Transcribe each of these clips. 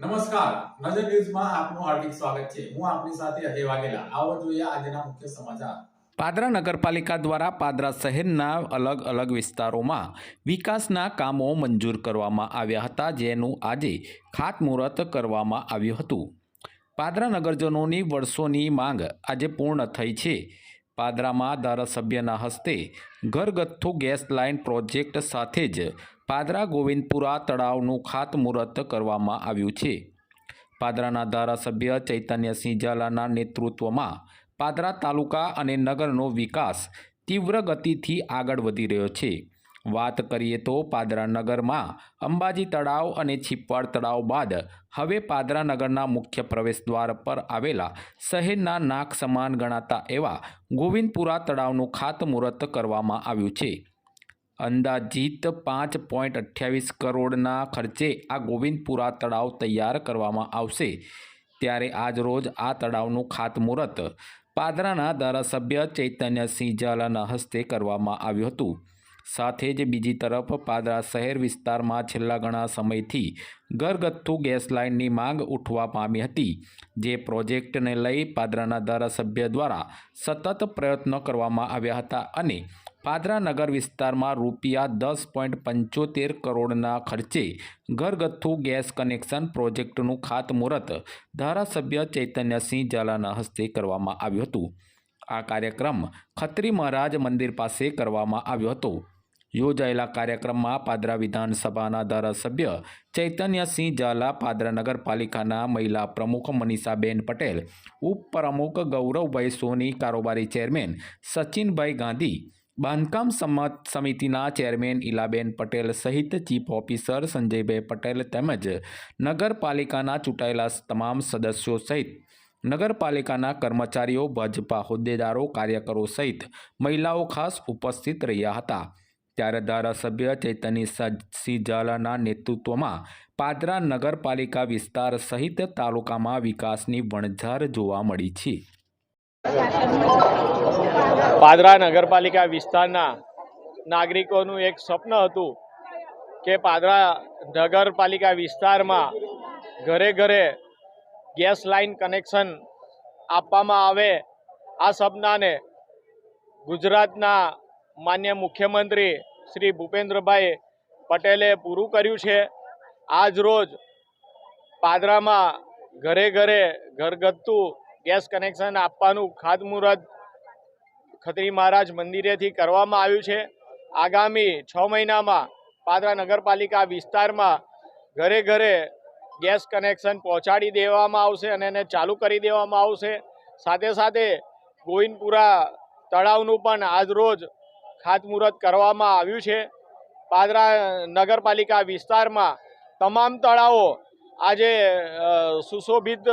નમસ્કાર. નજર ન્યૂઝમાં આપનું હાર્દિક સ્વાગત છે. હું આપની સાથે અજય વાઘેલા. આવો જોઈએ આજના મુખ્ય સમાચાર. પાદરા નગરપાલિકા દ્વારા પાદરા શહેરના અલગ અલગ વિસ્તારોમાં વિકાસના કામો મંજૂર કરવામાં આવ્યા હતા, જેનું આજે ખાતમુહૂર્ત કરવામાં આવ્યું હતું. પાદરા નગરજનોની વર્ષોની માંગ આજે પૂર્ણ થઈ છે. પાદરામાં ધારાસભ્યના હસ્તે ઘરગથ્થુ ગેસ લાઇન પ્રોજેક્ટ સાથે જ પાદરા ગોવિંદપુરા તળાવનું ખાતમુહૂર્ત કરવામાં આવ્યું છે. પાદરાના ધારાસભ્ય ચૈતન્યસિંહ ઝાલાના નેતૃત્વમાં પાદરા તાલુકા અને નગરનો વિકાસ તીવ્ર ગતિથી આગળ વધી રહ્યો છે. વાત કરીએ તો પાદરા નગરમાં અંબાજી તળાવ અને છીપવાડ તળાવ બાદ હવે પાદરા નગરના મુખ્ય પ્રવેશદ્વાર પર આવેલા શહેરના નાક સમાન ગણાતા એવા ગોવિંદપુરા તળાવનું ખાતમુહૂર્ત કરવામાં આવ્યું છે. અંદાજિત પાંચ પોઈન્ટ અઠ્યાવીસ કરોડના ખર્ચે આ ગોવિંદપુરા તળાવ તૈયાર કરવામાં આવશે. ત્યારે આજરોજ આ તળાવનું ખાતમુહૂર્ત પાદરાના ધારાસભ્ય ચૈતન્યસિંહ ઝાલાના હસ્તે કરવામાં આવ્યું હતું. સાથે જ બીજી તરફ પાદરા શહેર વિસ્તારમાં છેલ્લા ઘણા સમયથી ઘરગથ્થુ ગેસ લાઇનની માંગ ઉઠવા પામી હતી, જે પ્રોજેક્ટને લઈ પાદરાના ધારાસભ્ય દ્વારા સતત પ્રયત્નો કરવામાં આવ્યા હતા અને પાદરા નગર વિસ્તારમાં રૂપિયા દસ પોઈન્ટ પંચોતેર કરોડના ખર્ચે ઘરગથ્થુ ગેસ કનેક્શન પ્રોજેક્ટનું ખાતમુહૂર્ત ધારાસભ્ય ચૈતન્યસિંહ ઝાલાના હસ્તે કરવામાં આવ્યું હતું. આ કાર્યક્રમ ખત્રી મહારાજ મંદિર પાસે કરવામાં આવ્યો હતો. યોજાયેલા કાર્યક્રમમાં પાદરા વિધાનસભાના ધારાસભ્ય ચૈતન્યસિંહ ઝાલા, પાદરા નગરપાલિકાના મહિલા પ્રમુખ મનીષાબેન પટેલ, ઉપપ્રમુખ ગૌરવભાઈ સોની, કારોબારી ચેરમેન સચિનભાઈ ગાંધી બાંધકામ સમત સમિતિના ચેરમેન ઇલાબેન પટેલ સહિત ચીફ ઓફિસર સંજયભાઈ પટેલ તેમજ નગરપાલિકાના ચૂંટાયેલા તમામ સદસ્યો સહિત નગરપાલિકાના કર્મચારીઓ, ભાજપા હોદ્દેદારો, કાર્યકરો સહિત મહિલાઓ ખાસ ઉપસ્થિત રહ્યા હતા. ત્યારે ધારાસભ્ય ચૈતન્ય સિંહ ઝાલાના નેતૃત્વમાં પાદરા નગરપાલિકા વિસ્તાર સહિત તાલુકામાં વિકાસની વણઝાર જોવા મળી છે. પાદરા નગરપાલિકા વિસ્તારના નાગરિકોનું એક સ્વપ્ન હતું કે પાદરા નગરપાલિકા વિસ્તારમાં ઘરે ઘરે ગેસ લાઇન કનેક્શન આપવામાં આવે. આ સપનાને ગુજરાતના માન્ય મુખ્યમંત્રી શ્રી ભૂપેન્દ્રભાઈ પટેલે પૂરું કર્યું છે. આજ રોજ પાદરામાં ઘરે ઘરે ઘરગથ્થુ ગેસ કનેક્શન આપવાનું ખાતમુહૂર્ત ખત્રી મહારાજ મંદિરેથી કરવામાં આવ્યું છે. આગામી છ મહિનામાં પાદરા નગરપાલિકા વિસ્તારમાં ઘરે ઘરે ગેસ કનેક્શન પહોંચાડી દેવામાં આવશે અને એને ચાલુ કરી દેવામાં આવશે. સાથે સાથે ગોવિંદપુરા તળાવનું પણ આજરોજ ખાતમુહૂર્ત કરવામાં આવ્યું છે. પાદરા નગરપાલિકા વિસ્તારમાં તમામ તળાવો આજે સુશોભિત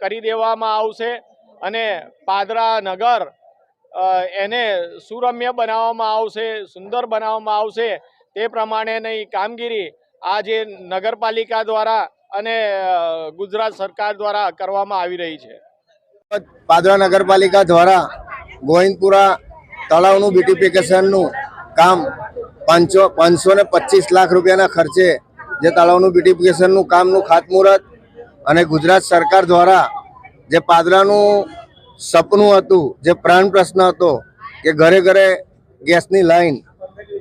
કરી દેવામાં આવશે અને પાદરા નગર એને સુરમ્ય બનાવવામાં આવશે, સુંદર બનાવવામાં આવશે. તે પ્રમાણેની કામગીરી આજે નગરપાલિકા દ્વારા અને ગુજરાત સરકાર દ્વારા કરવામાં આવી રહી છે. પાદરા નગરપાલિકા દ્વારા ગોવિંદપુરા તળાવનું બ્યુટિફિકેશનનું કામ પાંચસો પાંચસો ને પચીસ લાખ રૂપિયાના ખર્ચે જે તળાવનું બ્યુટિફિકેશનનું કામનું ખાતમુહૂર્ત અને ગુજરાત સરકાર દ્વારા જે પાદરાનું સપનું હતું, જે પ્રાણ પ્રશ્ન હતો કે ઘરે ઘરે ગેસની લાઈન,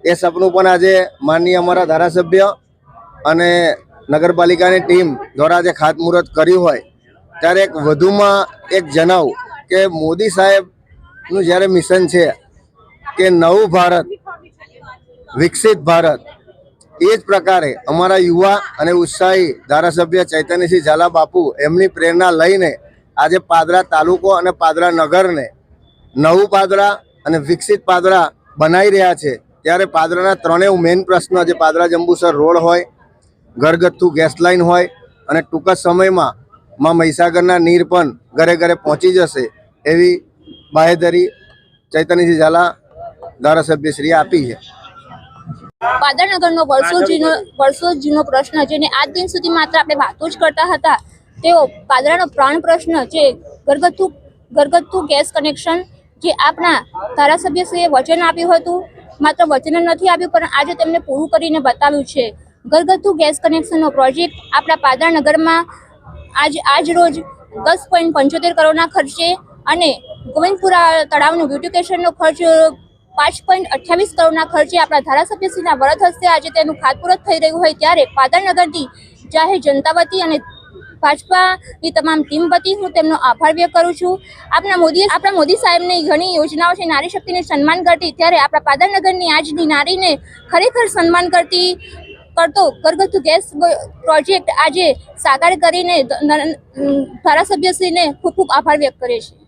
એ સપનું પણ આજે માનનીય અમારા ધારાસભ્ય અને નગરપાલિકાની ટીમ દ્વારા જે ખાતમુહૂર્ત કર્યું હોય, ત્યારે એક વધુમાં એક જણાવું કે મોદી સાહેબનું જ્યારે મિશન છે કે નવું ભારત, વિકસિત ભારત એ જ પ્રકારે અમારા યુવા અને ઉત્સાહી ધારાસભ્ય ચૈતન્યસિંહ ઝાલા બાપુ એમની પ્રેરણા લઈને આજે પાદરા તાલુકો અને પાદરા નગરને નવું પાદરા અને વિકસિત પાદરા બનાવી રહ્યા છે. ત્યારે પાદરાના ત્રણેય મેઇન પ્રશ્નો જે પાદરા જંબુસર રોડ હોય, ઘરગથ્થુ ગેસ લાઇન હોય અને ટૂંક જ સમયમાં માં મહીસાગરના નીર પણ ઘરે ઘરે પહોંચી જશે એવી બાહેધરી ચૈતન્યસિંહ ઝાલા ધારાસભ્યશ્રીએ આપી છે. પાદરનગરનો વર્ષોજીનો વર્ષોજીનો વર્ષો જૂનો પ્રશ્ન જેને આજ દિન સુધી માત્ર આપણે વાતો જ કરતા હતા. તેઓ પાદરાનો પ્રાણ પ્રશ્ન જે ઘરગથ્થુ ઘરગથ્થુ ગેસ કનેક્શન જે આપણા ધારાસભ્યશ્રીએ વચન આપ્યું હતું. માત્ર વચન નથી આપ્યું પણ આજે તેમને પૂરું કરીને બતાવ્યું છે. ઘરગથ્થુ ગેસ કનેક્શનનો પ્રોજેક્ટ આપણા પાદરાનગરમાં આજ આજ રોજ દસ પોઈન્ટ પંચોતેર કરોડના ખર્ચે અને ગોવિંદપુરા તળાવનું બ્યુટિકેશનનો ખર્ચ પાંચ પોઈન્ટ અઠ્યાવીસ કરોડના ખર્ચે આપણા ધારાસભ્યશ્રીના વરદ હસ્તે આજે તેનું ખાતમુહૂર્ત થઈ રહ્યું હોય ત્યારે પાદરનગરથી જાહેર જનતા અને ભાજપાની તમામ ટીમ હું તેમનો આભાર વ્યક્ત કરું છું. આપણા મોદી આપણા મોદી સાહેબની ઘણી યોજનાઓ છે, નારી શક્તિને સન્માન કરતી. ત્યારે આપણા પાદરનગરની આજની નારીને ખરેખર સન્માન કરતી કરતો ઘરગથ્થુ ગેસ પ્રોજેક્ટ આજે સાકાર કરીને ધારાસભ્યશ્રીને ખૂબ ખૂબ આભાર વ્યક્ત કરે છે